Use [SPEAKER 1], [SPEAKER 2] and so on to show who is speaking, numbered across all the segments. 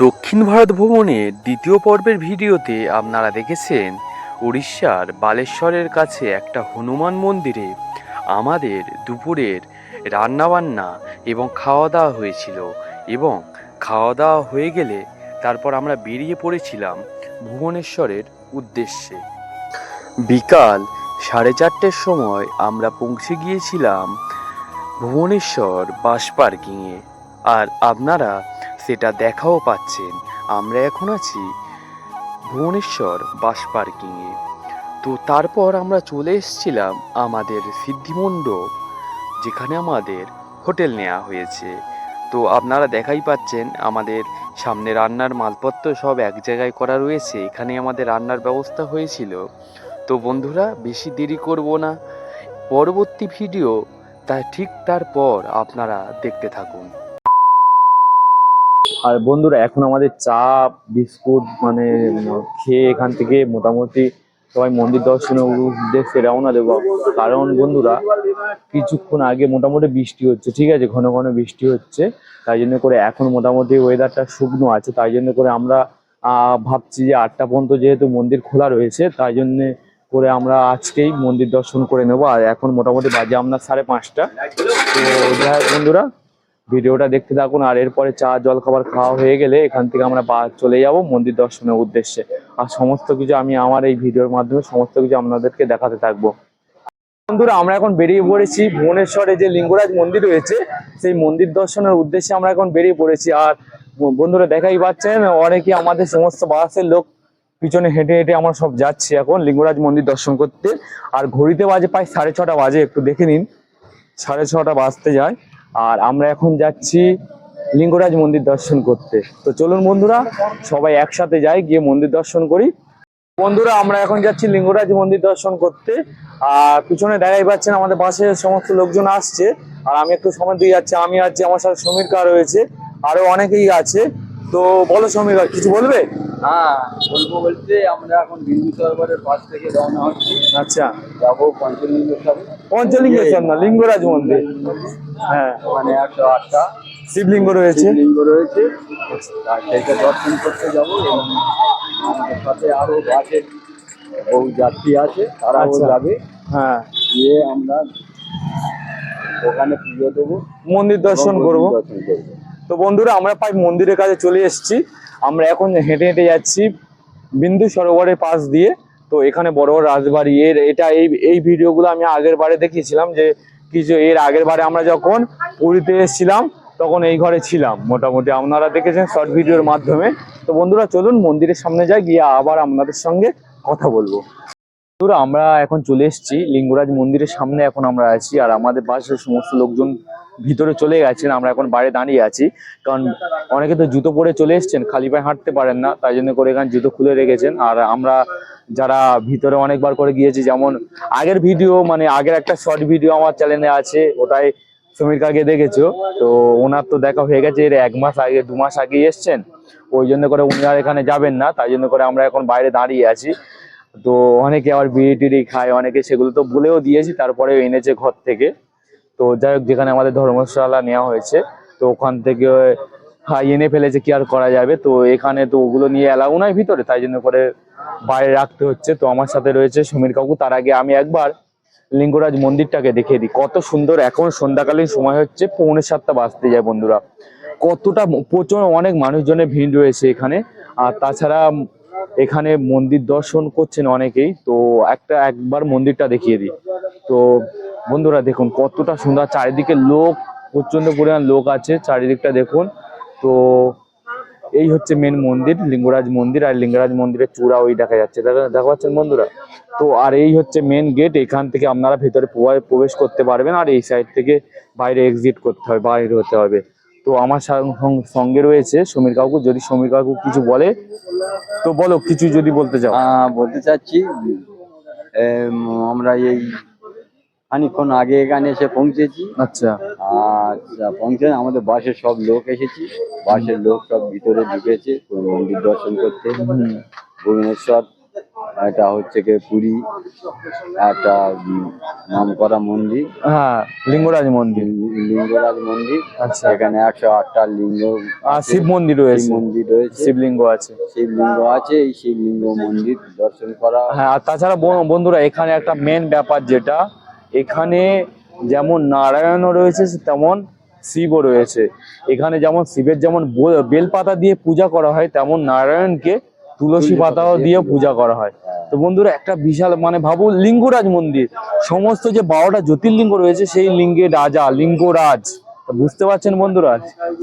[SPEAKER 1] দক্ষিণ ভারত ভ্রমণের দ্বিতীয় পর্বের ভিডিওতে আপনারা দেখেছেন, উড়িষ্যার বালেশ্বরের কাছে একটা হনুমান মন্দিরে আমাদের দুপুরের রান্নাবান্না এবং খাওয়া দাওয়া হয়েছিল এবং খাওয়া দাওয়া হয়ে গেলে তারপর আমরা বেরিয়ে পড়েছিলাম ভুবনেশ্বরের উদ্দেশ্যে। বিকাল সাড়ে চারটের সময় আমরা পৌঁছে গিয়েছিলাম ভুবনেশ্বর বাস পার্কিংয়ে। আর আপনারা সেটা দেখাও পাচ্ছেন। আমরা এখন আছি ভুবনেশ্বর বাস পার্কিংয়ে। তো তারপর আমরা চলে এসেছিলাম আমাদের সিদ্ধিমণ্ডপ যেখানে আমাদের হোটেল নেওয়া হয়েছে। তো আপনারা দেখাই পাচ্ছেন আমাদের সামনে রান্নার মালপত্র সব এক জায়গায় করা রয়েছে। এখানে আমাদের রান্নার ব্যবস্থা হয়েছিল। তো বন্ধুরা, বেশি দেরি করব না। পরবর্তী ভিডিও তা ঠিক তারপর আপনারা দেখতে থাকুন।
[SPEAKER 2] আর বন্ধুরা, এখন আমাদের চা, বিস্কুট মানে খেয়ে এখান থেকে মোটামুটি সবাই মন্দির দর্শনের উদ্দেশ্যে রওনা দেবো। কারণ বন্ধুরা, কিছুক্ষণ আগে মোটামুটি বৃষ্টি হচ্ছে, ঠিক আছে? ঘন ঘন বৃষ্টি হচ্ছে। তাই জন্য করে এখন মোটামুটি ওয়েদারটা শুকনো আছে। তাই জন্য করে আমরা ভাবছি যে আটটা পর্যন্ত যেহেতু মন্দির খোলা রয়েছে, তাই জন্যে করে আমরা আজকেই মন্দির দর্শন করে নেব। আর এখন মোটামুটি বাজে, আমরা সাড়ে পাঁচটা। তো যাই বন্ধুরা ভিডিওটা দেখতে থাকুন, আর এরপরে চা জল খাবার খাওয়া হয়ে গেলে এখান থেকে আমরা বা চলে যাব মন্দির দর্শনের উদ্দেশ্যে। আর সমস্ত কিছু আমি আমার এই ভিডিওর মাধ্যমে সমস্ত কিছু আপনাদেরকে দেখাতে থাকব। বন্ধুরা, আমরা এখন বেরিয়ে পড়েছি ভুবনেশ্বরে যে লিঙ্গরাজ মন্দির রয়েছে, সেই মন্দির দর্শনের উদ্দেশ্যে আমরা এখন বেরিয়ে পড়েছি। আর বন্ধুরা, দেখাই পাচ্ছেন, অনেকে আমাদের সমস্ত বাসের লোক পিছনে হেঁটে হেঁটে আমরা সব যাচ্ছি এখন লিঙ্গরাজ মন্দির দর্শন করতে। আর ঘড়িতে বাজে প্রায় সাড়ে ছটা বাজে, একটু দেখে নিন। সাড়ে ছটা বাজতে যায়। আর আমরা এখন যাচ্ছি লিঙ্গরাজ মন্দির দর্শন করতে। তো চলুন বন্ধুরা, সবাই একসাথে যাই, গিয়ে মন্দির দর্শন করি। বন্ধুরা, আমরা এখন যাচ্ছি লিঙ্গরাজ মন্দির দর্শন করতে। আর পিছনে দেখাই পাচ্ছেন আমাদের পাশে সমস্ত লোকজন আসছে। আর আমি একটু সময় দিয়ে যাচ্ছি। আমি আছি আমার সাথে সমীর কার রয়েছে, আরও অনেকেই আছে। তো বলো সমীর কিছু বলবে?
[SPEAKER 3] হ্যাঁ বলব বলতে আমরা এখন বিন্দু সরোবরের পাশ থেকে রওনা হচ্ছি।
[SPEAKER 2] আচ্ছা।
[SPEAKER 3] যাব পঞ্চলিঙ্গেশ্বরে।
[SPEAKER 2] পঞ্চলিঙ্গেশ্বর না লিঙ্গরাজ মন্দির। হ্যাঁ।
[SPEAKER 3] ওখানে একশো আটটা।
[SPEAKER 2] শিবলিঙ্গ রয়েছে।
[SPEAKER 3] লিঙ্গ রয়েছে। আর দর্শন করতে যাব এবং আমাদের সাথে আরও বাসের বহু যাত্রী আছে তারাও
[SPEAKER 2] আচ্ছা।
[SPEAKER 3] যাবে।
[SPEAKER 2] হ্যাঁ।
[SPEAKER 3] গিয়ে আমরা ওখানে পুজো দেবো।
[SPEAKER 2] মন্দির দর্শন করব।
[SPEAKER 3] দর্শন করব।
[SPEAKER 2] তো বন্ধুরা, আমরা প্রায় মন্দিরের কাছে চলে এসেছি। আমরা এখন হেঁটে হেঁটে যাচ্ছি বিন্দু সরোবরের পাশ দিয়ে। তো এখানে বড় বড় রাজবাড়ি। এর এটা এই এই ভিডিওগুলো আমি আগের বারে দেখিয়েছিলাম যে কিছু এর আগের বারে আমরা যখন পুরীতে এসেছিলাম, তখন এই ঘরে ছিলাম। মোটামুটি আপনারা দেখেছেন শর্ট ভিডিওর মাধ্যমে। তো বন্ধুরা, চলুন মন্দিরের সামনে যাই, গিয়ে আবার আপনাদের সঙ্গে কথা বলব। বন্ধুরা, আমরা এখন চলে এসেছি লিঙ্গরাজ মন্দিরের সামনে। এখন আমরা আছি আর আমাদের বাসের সমস্ত লোকজন ভিতরে চলে গেছেন, আমরা এখন বাইরে দাঁড়িয়ে আছি। কারণ অনেকে তো জুতো পরে চলে এসেছেন, খালি পায়ে হাঁটতে পারেন না, তাই জন্য করে এখানে জুতো খুলে রেখেছেন। আর আমরা যারা ভিতরে অনেকবার করে গিয়েছি, যেমন আগের ভিডিও মানে আগের একটা শর্ট ভিডিও আমার চ্যানেলে আছে, ওটাই সমীর কাকে দেখেছ? তো ওনার তো দেখা হয়ে গেছে, এর এক মাস আগে, দু মাস আগে এসছেন। ওই জন্য করে উনি আর এখানে যাবেন না, তাই জন্য করে আমরা এখন বাইরে দাঁড়িয়ে আছি। তো অনেকে আবার বিড়ি টিড়ি খায়, অনেকে সেগুলো তো বলেও দিয়েছি তারপরে এনেছে ঘর থেকে। তো যাই হোক, যেখানে আমাদের ধর্মশালা নেওয়া হয়েছে, তো ওখান থেকে হ্যাঁ এনে ফেলেছে কি আর করা যাবে, তো এখানে তো ওগুলো নিয়ে এলাও নয় ভিতরে, তাই জন্য করে বাইরে রাখতে হচ্ছে। তো আমার সাথে রয়েছে সমীর কাকু, তার আগে আমি একবার লিঙ্গরাজ মন্দিরটাকে দেখিয়ে দিই। কত সুন্দর, এখন সন্ধ্যাকালীন সময় হচ্ছে পৌনে সাতটা বাজতে যায় বন্ধুরা। কতটা প্রচুর অনেক মানুষজনের ভিড় রয়েছে এখানে। আর তাছাড়া এখানে মন্দির দর্শন করছেন অনেকেই, তো একটা একবার মন্দিরটা দেখিয়ে দিই। তো বন্ধুরা দেখুন, কতটা সুন্দর। চারিদিকে লোক প্রচণ্ড পরিমাণ লোক আছে, চারিদিকটা দেখুন। তো এই হচ্ছে মেন মন্দির, লিঙ্গরাজ মন্দির, আর লিঙ্গরাজ মন্দিরের চূড়া ওই দেখা যাচ্ছে। দেখা পাচ্ছেন বন্ধুরা? তো আর এই হচ্ছে মেন গেট এখান থেকে আপনারা ভেতরে প্রবে- প্রবেশ করতে পারবেন, আর এই সাইড থেকে বাইরে এক্সিট করতে হবে, বাইরে হতে হবে। তো আমার সঙ্গে রয়েছে সমীর কাকু, যদি সমীর কাকু কিছু বলে, তো বলো, কিছু যদি বলতে চাও।
[SPEAKER 3] বলতে চাচ্ছি আমরা এই খানিক্ষণ আগে এখানে এসে পৌঁছেছি।
[SPEAKER 2] আচ্ছা।
[SPEAKER 3] আচ্ছা পৌঁছে আমাদের বাসের সব লোক এসেছি। বাসের লোক সব ভিতরে ঢুকেছে মন্দির দর্শন করতে। ভুবনেশ্বর এটা হচ্ছে কি পুরী একটা উম, নামকরা মন্দির।
[SPEAKER 2] হ্যাঁ লিঙ্গরাজ মন্দির।
[SPEAKER 3] লিঙ্গরাজ মন্দির।
[SPEAKER 2] আচ্ছা।
[SPEAKER 3] এখানে একশো আটটা লিঙ্গ
[SPEAKER 2] শিব মন্দির রয়েছে।
[SPEAKER 3] মন্দির রয়েছে।
[SPEAKER 2] শিবলিঙ্গ আছে।
[SPEAKER 3] শিবলিঙ্গ আছে এই শিবলিঙ্গ মন্দির দর্শন করা।
[SPEAKER 2] হ্যাঁ আর তাছাড়া বন্ধুরা এখানে একটা মেন ব্যাপার যেটা এখানে যেমন নারায়ণও রয়েছে তেমন শিবও রয়েছে। এখানে যেমন শিবের যেমন বেলপাতা দিয়ে পূজা করা হয় তেমন নারায়ণকে তুলসী পাতাও দিয়ে পূজা করা হয়। তো বন্ধুরা একটা বিশাল মানে ভাবো লিঙ্গরাজ মন্দির। সমস্ত যে বারোটা জ্যোতির্লিঙ্গ রয়েছে সেই লিঙ্গের রাজা লিঙ্গরাজ। বুঝতে পারছেন বন্ধুরা?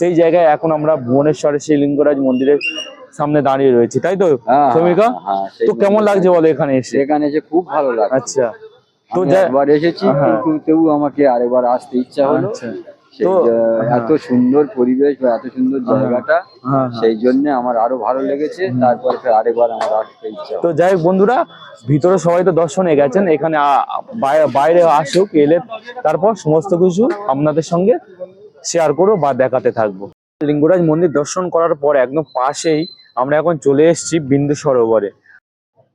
[SPEAKER 2] সেই জায়গায় এখন আমরা ভুবনেশ্বরের সেই লিঙ্গরাজ মন্দিরের সামনে দাঁড়িয়ে রয়েছি। তাই তো
[SPEAKER 3] হ্যাঁ,
[SPEAKER 2] শ্রমিকা
[SPEAKER 3] হ্যাঁ,
[SPEAKER 2] তো কেমন লাগছে বলো এখানে এসে?
[SPEAKER 3] এখানে এসে খুব ভালো লাগে
[SPEAKER 2] আচ্ছা। তো
[SPEAKER 3] একবার এসেছি
[SPEAKER 2] হ্যাঁ।
[SPEAKER 3] কিন্তু তবু আমাকে আরেকবার আসতে ইচ্ছা হলো।
[SPEAKER 2] আচ্ছা। তো-
[SPEAKER 3] যে
[SPEAKER 2] হ্যাঁ।
[SPEAKER 3] এত সুন্দর পরিবেশ বা এত সুন্দর জায়গাটা
[SPEAKER 2] হ্যাঁ, হ্যাঁ।
[SPEAKER 3] সেই জন্য আমার আরও ভালো লেগেছে। তারপরে আরেকবার আমার আসতে ইচ্ছা
[SPEAKER 2] তো যাই হোক বন্ধুরা ভিতরে সবাই তো দর্শনে গেছেন এখানে বাইরে- বাইরে আসুক এলে তারপর সমস্ত কিছু আপনাদের সঙ্গে শেয়ার করব বা দেখাতে থাকব। লিঙ্গরাজ মন্দির দর্শন করার পর একদম পাশেই আমরা এখন চলে এসেছি বিন্দু সরোবরে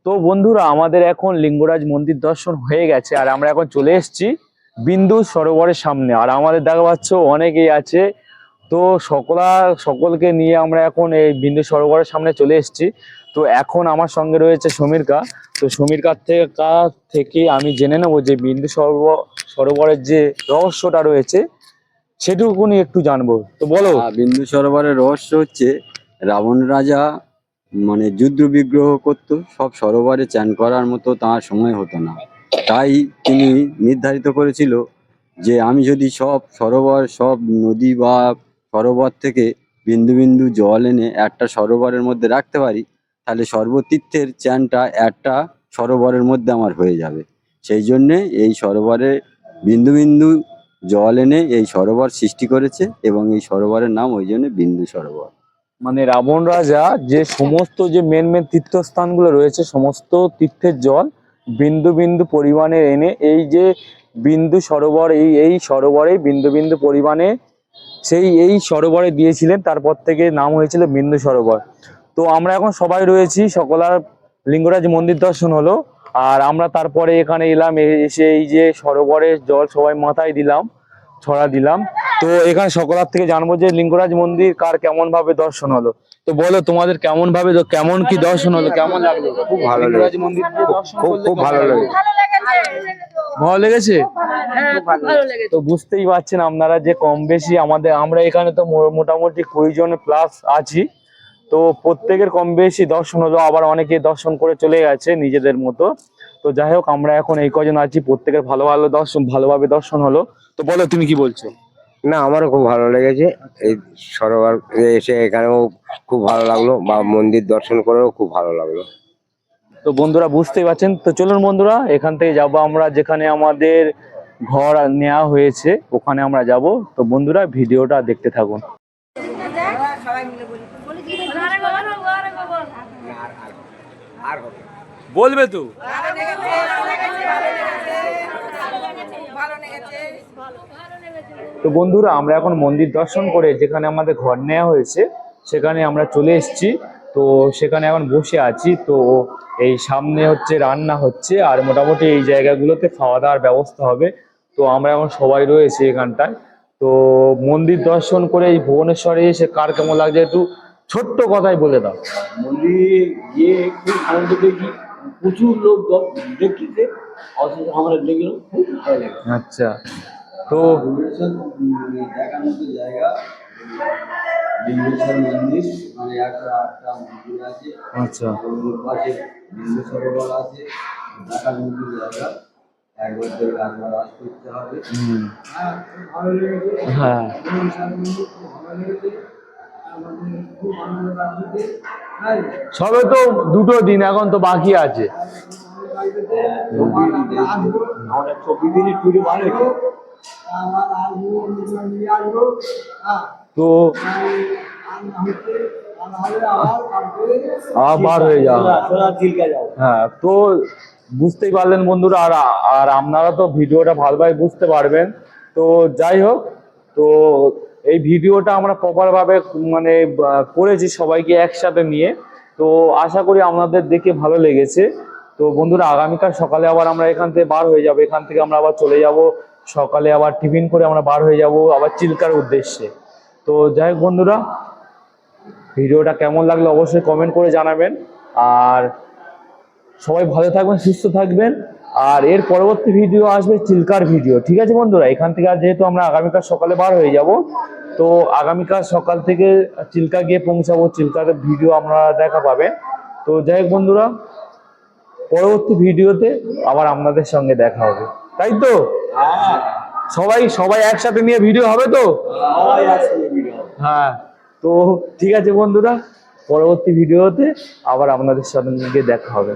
[SPEAKER 2] তো বন্ধুরা, আমাদের এখন লিঙ্গরাজ মন্দির দর্শন হয়ে গেছে, আর আমরা এখন চলে এসেছি বিন্দু সরোবরের সামনে। আর আমাদের দেখা পাচ্ছ অনেকেই আছে। তো সকলা, সকলকে নিয়ে আমরা এখন এই বিন্দু সরোবরের সামনে চলে এসেছি। তো এখন আমার সঙ্গে রয়েছে সমীরকা। তো সমীরকার থেকে কার থেকে আমি জেনে নেব যে বিন্দু সরোবর সরোবরের যে রহস্যটা রয়েছে, সেটুকুনি একটু জানব। তো বলো।
[SPEAKER 3] বিন্দু সরোবরের রহস্য হচ্ছে, রাবণ রাজা মানে যুদ্ধ বিগ্রহ করতো, সব সরোবরে চান করার মতো তার সময় হতো না। তাই তিনি নির্ধারিত করেছিল যে আমি যদি সব সরোবর, সব নদী বা সরোবর থেকে বিন্দু বিন্দু জল এনে একটা সরোবরের মধ্যে রাখতে পারি, তাহলে সর্বতীর্থের চ্যানটা একটা সরোবরের মধ্যে আমার হয়ে যাবে। সেই জন্যে এই সরোবরে বিন্দু বিন্দু জল এনে এই সরোবর সৃষ্টি করেছে এবং এই সরোবরের নাম ওই জন্য বিন্দু সরোবর।
[SPEAKER 2] মানে রাবণ রাজা যে সমস্ত যে মেন মেন তীর্থস্থানগুলো রয়েছে, সমস্ত তীর্থের জল বিন্দু বিন্দু পরিমাণে এনে এই যে বিন্দু সরোবর, এই এই সরোবরে বিন্দু বিন্দু পরিমাণে সেই, এই সরোবরে দিয়েছিলেন। তারপর থেকে নাম হয়েছিল বিন্দু সরোবর। তো আমরা এখন সবাই রয়েছি সকলার লিঙ্গরাজ মন্দির দর্শন হলো। আর আমরা তারপরে এখানে এলাম এসে এই যে সরোবরের জল সবাই মাথায় দিলাম, ছড়া দিলাম। তো এখানে সকলার থেকে জানব যে লিঙ্গরাজ মন্দির কার কেমন ভাবে দর্শন হলো। তো বলো তোমাদের কেমন ভাবে কেমন কি দর্শন হলো কেমন লাগল? খুব
[SPEAKER 4] ভালো
[SPEAKER 2] লিঙ্গরাজ মন্দির
[SPEAKER 4] খুব খুব ভালো লাগে
[SPEAKER 2] ভালো লেগেছে?
[SPEAKER 5] খুব ভালো লেগেছে।
[SPEAKER 2] তো বুঝতেই পারছেন আপনারা যে কম বেশি আমাদের আমরা এখানে তো মো- মোটামুটি কুড়ি জন প্লাস আছি। তো প্রত্যেকের কম বেশি দর্শন হলো আবার অনেকে দর্শন করে চলে গেছে নিজেদের মতো। তো যাই হোক আমরা এখন এই কজন আছি প্রত্যেকের ভালো ভালো দর্শন ভালোভাবে দর্শন হলো। তো বলো তুমি কি বলছো?
[SPEAKER 4] না আমারও খুব ভালো লেগেছে। এই সরোবর এসে এখানেও খুব ভালো লাগল বা মন্দির দর্শন করেও খুব ভালো লাগল।
[SPEAKER 2] তো বন্ধুরা বুঝতেই পারছেন? তো চলুন বন্ধুরা এখান থেকে যাব আমরা যেখানে আমাদের ঘর নেওয়া হয়েছে ওখানে আমরা যাব। তো বন্ধুরা ভিডিওটা দেখতে থাকুন। বলবে তো। তো বন্ধুরা আমরা এখন মন্দির দর্শন করে যেখানে আমাদের ঘর নেওয়া হয়েছে সেখানে আমরা চলে এসেছি। তো সেখানে এখন বসে আছি। তো এই সামনে হচ্ছে রান্না হচ্ছে আর মোটামুটি এই জায়গাগুলোতে খাওয়া দাওয়ার ব্যবস্থা হবে। তো আমরা এখন সবাই রয়েছি এখানটায়। তো মন্দির দর্শন করে এই ভুবনেশ্বরে এসে কার কেমন লাগছে একটু ছোট্ট কথাই বলে দাও।
[SPEAKER 6] মন্দিরে গিয়ে খুব আনন্দ পেয়েছি প্রচুর লোক দেখতেছে আমরা দেখলাম খুব ভালো লাগে
[SPEAKER 2] আচ্ছা। তো
[SPEAKER 3] ভুবনেশ্বর দেখার মতো জায়গা। বিন্দুশ্বর মন্দির মানে একশো আটটা মন্দির আছে।
[SPEAKER 2] আচ্ছা।
[SPEAKER 3] হ্যাঁ
[SPEAKER 2] হ্যাঁ।
[SPEAKER 3] হ্যাঁ।
[SPEAKER 2] সবে তো দুটো দিন এখন তো বাকি আছে। তো আবার হয়ে
[SPEAKER 6] যাও।
[SPEAKER 2] হ্যাঁ তো বুঝতেই পারলেন বন্ধুরা আর আর আপনারা তো ভিডিওটা ভালোভাবে বুঝতে পারবেন। তো যাই হোক তো এই ভিডিওটা আমরা প্রপার ভাবে মানে করেছি সবাইকে একসাথে নিয়ে। তো আশা করি আপনাদের দেখে ভালো লেগেছে। তো বন্ধুরা আগামীকাল সকালে আবার আমরা এখান থেকে বার হয়ে যাব। এখান থেকে আমরা আবার চলে যাব সকালে আবার টিফিন করে আমরা বার হয়ে যাব আবার চিল্কার উদ্দেশ্যে। তো যাই হোক বন্ধুরা, ভিডিওটা কেমন লাগল অবশ্যই কমেন্ট করে জানাবেন। আর সবাই ভালো থাকবেন, সুস্থ থাকবেন। আর এর পরবর্তী ভিডিও আসবে চিল্কার ভিডিও। ঠিক আছে বন্ধুরা, এখান থেকে যেহেতু আমরা আগামীকাল সকালে বার হয়ে যাব, তো আগামীকাল সকাল থেকে চিল্কা গিয়ে পৌঁছাবো, চিল্কার ভিডিও আমরা দেখা পাবেন। তো যাই হোক বন্ধুরা, পরবর্তী ভিডিওতে আবার আপনাদের সঙ্গে দেখা হবে। তাই তো? সবাই সবাই একসাথে নিয়ে ভিডিও হবে তো? হ্যাঁ তো ঠিক আছে বন্ধুরা পরবর্তী ভিডিওতে আবার আপনাদের সঙ্গে দেখা হবে।